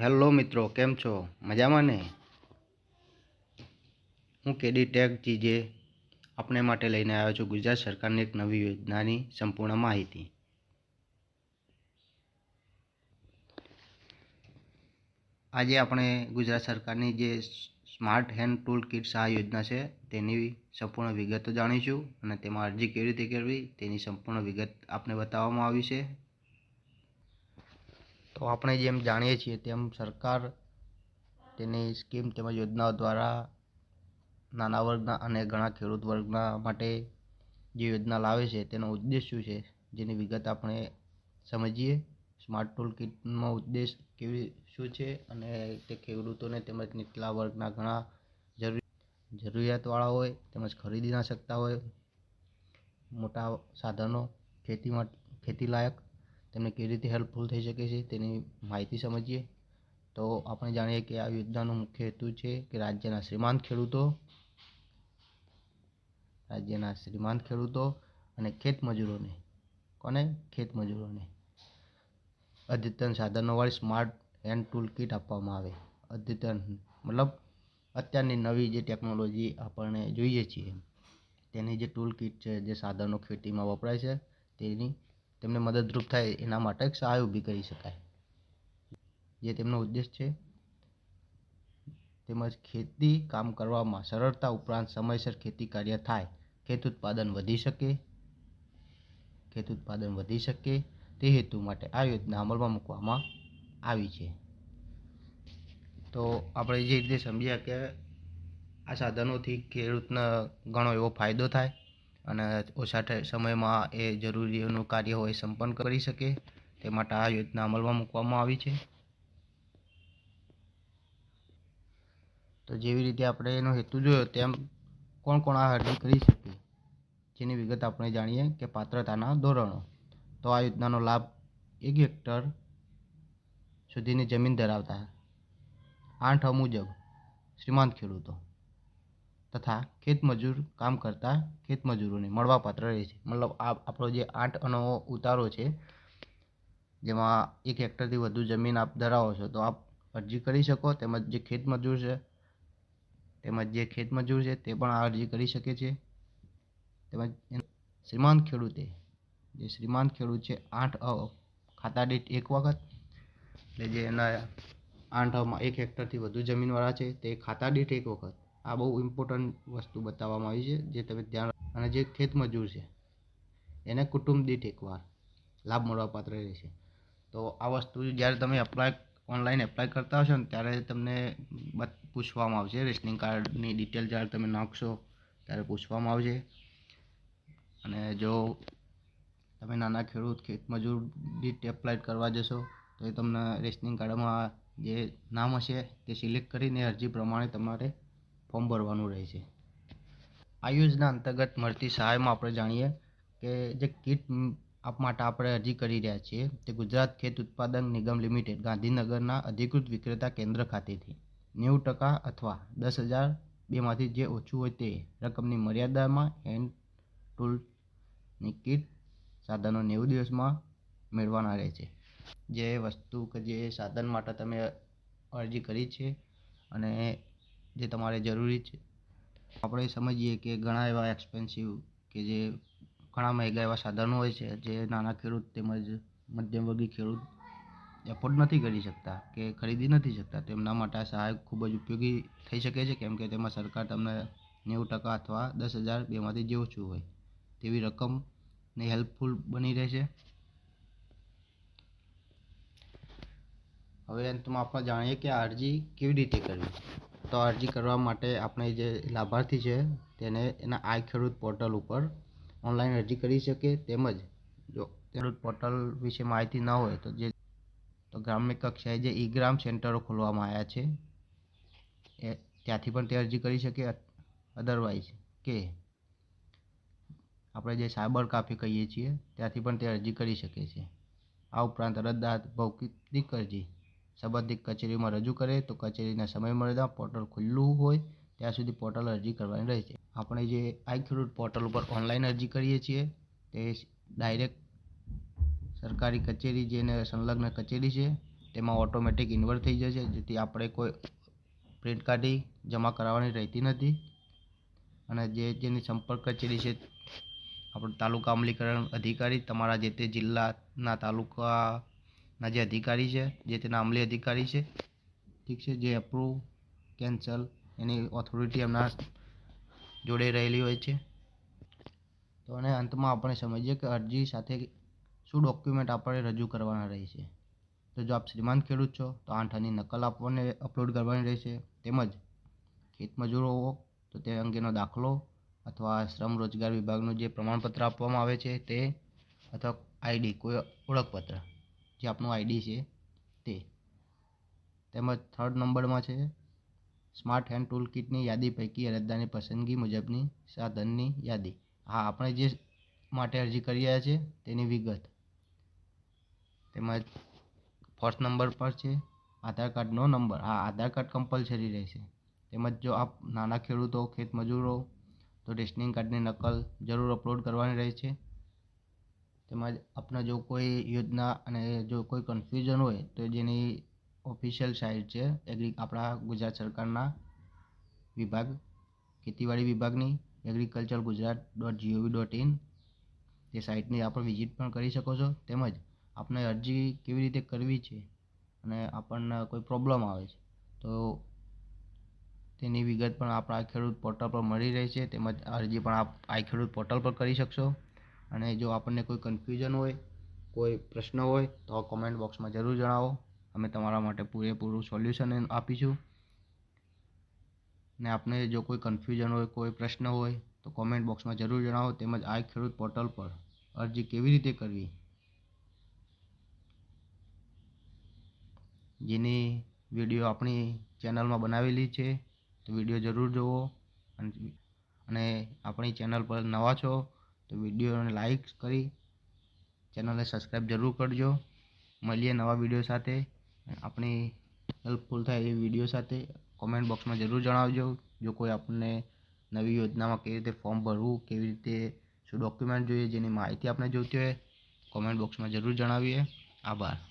Hello મિત્રો, કેમ છો? મજામાં ને? હું કેડી ટેક જીજે આપણે માટે લઈને આવ્યો છું ગુજરાત સરકારની એક નવી યોજનાની સંપૂર્ણ માહિતી. આજે આપણે ગુજરાત સરકારની જે સ્માર્ટ હેન્ડ ટૂલ કિટ્સ આ યોજના છે, તેની સંપૂર્ણ વિગતો જાણીશું અને તેમાં અરજી કેવી રીતે કરવી, તેની સંપૂર્ણ વિગત આપને બતાવવામાં આવી છે. તો આપણે જેમ જાણીએ છીએ તેમ સરકાર તેની સ્કીમ તેમજ યોજનાઓ દ્વારા નાના વર્ગના અને ઘણા ખેડૂત વર્ગના માટે જે યોજના લાવે છે તેનો ઉદ્દેશ શું છે જેની વિગત આપણે સમજીએ? સ્માર્ટ ટૂલ કિટનો ઉદ્દેશ કેવી શું છે અને તે ખેડૂતોને તેમજ નીચલા વર્ગના ઘણા જરૂરી જરૂરિયાતવાળા હોય તેમજ ખરીદી ના શકતા હોય મોટા સાધનો ખેતી માટે ખેતી લાયક તેમને કેવી રીતે હેલ્પફુલ થઈ શકે છે તેની માહિતી સમજીએ. તો આપણે જાણીએ કે આ યોજનાનો મુખ્ય હેતુ છે કે રાજ્યના શ્રીમંત ખેડૂતો, રાજ્યના શ્રીમંત ખેડૂતો અને ખેતમજૂરોને કોને? ખેતમજૂરોને અદ્યતન સાધનોવાળી સ્માર્ટ હેન્ડ ટૂલ કિટ આપવામાં આવે. અદ્યતન મતલબ અત્યારની નવી જે ટેકનોલોજી આપણને જોઈએ છીએ, તેની જે ટૂલ કિટ છે, જે સાધનો ખેતીમાં વપરાય છે, તેની તેમને મદદરૂપ થાય એના માટે એક સહાય ઊભી કરી શકાય. જે તેમનો ઉદ્દેશ છે તેમજ ખેતી કામ કરવામાં સરળતા ઉપરાંત સમયસર ખેતી કાર્ય થાય, ખેત ઉત્પાદન વધી શકે, ખેત ઉત્પાદન વધી શકે તે હેતુ માટે આ યોજના અમલમાં મૂકવામાં આવી છે. તો આપણે જે રીતે સમજ્યા કે આ સાધનોથી ખેડૂતને ઘણો એવો ફાયદો થાય અને ઓછા સમયમાં એ જરૂરીઓનું કાર્ય હોય સંપન્ન કરી શકે. તે માટે આ યોજના અમલમાં મૂકવામાં આવી છે. તો જેવી રીતે આપણે એનો હેતુ જોયો તેમ કોણ કોણ આ અરજી કરી શકે? જેની વિગત આપણે જાણીએ કે પાત્રતાના ધોરણો. તો આ યોજનાનો લાભ એક હેક્ટર સુધીની જમીન ધરાવતા આઠ મુજબ શ્રીમંત ખેડૂતો. તથા ખેતમજૂર કામ કરતા ખેતમજૂરોને મળવાપાત્ર રહે છે. મતલબ આ આપણો જે આઠ અનો ઉતારો છે, જેમાં એક હેક્ટરથી વધુ જમીન આપ ધરાવો છો, તો આપ અરજી કરી શકો. તેમજ જે ખેતમજૂર છે, તેમજ જે ખેતમજૂર છે, તે પણ આ અરજી કરી શકે છે. તેમજ શ્રીમંત ખેડૂતે, જે શ્રીમંત ખેડૂત છે આઠ અ ખાતા દીઠ એક વખત, એટલે જે એના આઠ અમાં એક હેક્ટરથી વધુ જમીનવાળા છે, તે ખાતા દીઠ એક વખત. આ બહુ ઇમ્પોર્ટન્ટ વસ્તુ બતાવવામાં આવી છે, જે તમે ધ્યાન અને જે ખેતમજૂર છે, એને કુટુંબ દીઠ એકવાર લાભ મળવાપાત્ર રહેશે તો આ વસ્તુ જ્યારે તમે એપ્લાય ઓનલાઈન એપ્લાય કરતા હશો ને, ત્યારે તમને પૂછવામાં આવશે. રેશનિંગ કાર્ડની ડિટેલ જ્યારે તમે નાખશો, ત્યારે પૂછવામાં આવશે. અને જો તમે નાના ખેડૂત ખેતમજૂર દીઠ એપ્લાય કરવા જશો, તો એ તમને રેશનિંગ કાર્ડમાં જે નામ હશે, તે સિલેક્ટ કરીને અરજી પ્રમાણે તમારે ફોર્મ ભરવાનું રહે છે. આ યોજના અંતર્ગત મળતી સહાયમાં આપણે જાણીએ કે જે કીટ આપ માટે આપણે અરજી કરી રહ્યા છીએ તે ગુજરાત ખેત ઉત્પાદન નિગમ લિમિટેડ ગાંધીનગરના અધિકૃત વિક્રેતા કેન્દ્ર ખાતેથી નેવું ટકા અથવા દસ હજાર બેમાંથી જે ઓછું હોય તે રકમની મર્યાદામાં હેન્ડ ટૂલની કીટ સાધનો નેવું દિવસમાં મેળવવાના રહે છે. જે વસ્તુ કે જે સાધન માટે તમે અરજી કરી છે અને જે તમારે જરૂરી છે. આપણે સમજીએ કે ઘણા એવા એક્સપેન્સિવ કે જે ઘણા મહેંગા એવા સાધનો હોય છે, જે નાના ખેડૂત તેમજ મધ્યમવર્ગી ખેડૂત એફોર્ડ નથી કરી શકતા કે ખરીદી નથી શકતા. તેમના માટે આ સહાય ખૂબ જ ઉપયોગી થઈ શકે છે, કેમ કે તેમાં સરકાર તમને નેવું ટકા અથવા દસ હજાર બેમાંથી જે ઓછું હોય તેવી રકમને હેલ્પફુલ બની રહેશે. હવે અંતમાં આપણે જાણીએ કે અરજી કેવી રીતે કરવી? તો અરજી કરવા માટે આપણે જે લાભાર્થી છે તેને એના આ ખેડૂત પોર્ટલ ઉપર ઓનલાઈન અરજી કરી શકે તેમજ જો ખેડૂત પોર્ટલ વિશે માહિતી ન હોય તો જે તો ગ્રામ્ય કક્ષાએ જે ઈ ગ્રામ સેન્ટરો ખોલવામાં આવ્યા છે, એ ત્યાંથી પણ તે અરજી કરી શકે અદરવાઇઝ કે આપણે જે સાયબર કાફે કહીએ છીએ, ત્યાંથી પણ તે અરજી કરી શકે છે આ ઉપરાંત અરજદાર ભૌતિક અરજી સંબંધિત કચેરીમાં રજૂ કરે તો કચેરીના સમય મર્યાદા પોર્ટલ ખુલ્લું હોય, ત્યાં સુધી પોર્ટલ અરજી કરવાની રહે છે. આપણે જે આઈ ખેડૂત પોર્ટલ ઉપર ઓનલાઈન અરજી કરીએ છીએ, તે ડાયરેક્ટ સરકારી કચેરી જેને સંલગ્ન કચેરી છે, તેમાં ઓટોમેટિક ઇન્વર્ટ થઈ જશે, જેથી આપણે કોઈ પ્રિન્ટ કાઢી જમા કરાવવાની રહેતી નથી. અને જે જેની સંપર્ક કચેરી છે, આપણે તાલુકા અમલીકરણ અધિકારી, તમારા જે તે જિલ્લાના તાલુકાના જે અધિકારી છે, જે તેના અમલી અધિકારી છે, ઠીક છે, જે એપ્રુવ કેન્સલ એની ઓથોરિટી એમના જોડે રહેલી હોય છે. તો અને અંતમાં આપણે સમજીએ કે અરજી સાથે શું ડોક્યુમેન્ટ આપણે રજૂ કરવાના રહેશે. તો જો આપ શ્રીમાન ખેડૂત છો, તો આંઠાની નકલ આપવાને અપલોડ કરવાની રહેશે. તેમજ ખેતમજૂરો હો, તો તે અંગેનો દાખલો અથવા શ્રમ રોજગાર વિભાગનું જે પ્રમાણપત્ર આપવામાં આવે છે, તે અથવા આઈડી કોઈ ઓળખપત્ર. જે આપનું આઈડી છે તે. તેમજ થર્ડ નંબરમાં છે સ્માર્ટ હેન્ડ ટૂલ કિટની યાદી પૈકી અરજદારની પસંદગી મુજબની સાધનની યાદી. હા, આપણે જે માટે અરજી કરી રહ્યા છે તેની વિગત. તેમજ ફર્સ્ટ નંબર પર છે, આધાર કાર્ડનો નંબર હા, આધાર કાર્ડ કમ્પલસરી રહેશે. તેમજ જો આપ નાના ખેડૂતો, ખેતમજૂરો, તો રેશનિંગ કાર્ડની નકલ જરૂર અપલોડ કરવાની રહે છે. તેમજ આપણા જો કોઈ યોજના અને જો કોઈ કન્ફ્યુઝન હોય, તો જેની ઓફિશિયલ સાઇટ છે એગ્રી આપણા ગુજરાત સરકારના વિભાગ, ખેતીવાડી વિભાગની agriculture Gujarat dot G O V dot in તે સાઇટની આપણે વિઝિટ પણ કરી શકો છો. તેમજ આપણે અરજી કેવી રીતે કરવી છે અને આપણને કોઈ પ્રોબ્લેમ આવે છે, તો તેની વિગત પણ આપણા ખેડૂત પોર્ટલ પર મળી રહે છે. તેમજ અરજી પણ આપ આ ખેડૂત પોર્ટલ પર કરી શકશો. અને જો આપણને કોઈ કન્ફ્યુઝન હોય, કોઈ પ્રશ્ન હોય, તો કોમેન્ટ બોક્સમાં જરૂર જણાવો. અમે તમારા માટે પૂરેપૂરું સોલ્યુશન આપીશું. ને આપને જો કોઈ કન્ફ્યુઝન હોય, કોઈ પ્રશ્ન હોય, તો કોમેન્ટ બોક્સમાં જરૂર જણાવો. તેમજ આ ખેડૂત પોર્ટલ પર અરજી કેવી રીતે કરવી? જેની વીડિયો આપણી ચેનલમાં બનાવેલી છે, તો વીડિયો જરૂર જુઓ અને આપણી ચેનલ પર નવા છો તો વિડીયોને લાઈક કરી ચેનલને સબસ્ક્રાઈબ જરૂર કરજો. મળીએ નવા વીડિયો સાથે. આપણી હેલ્પફુલ થાય એ વીડિયો સાથે. કોમેન્ટ બોક્સમાં જરૂર જણાવજો. જો કોઈ આપણને નવી યોજનામાં કેવી રીતે ફોર્મ ભરવું, કેવી રીતે શું ડોક્યુમેન્ટ જોઈએ, જેની માહિતી આપણે જોઈતી હોય, કોમેન્ટ બોક્સમાં જરૂર જણાવીએ. આભાર.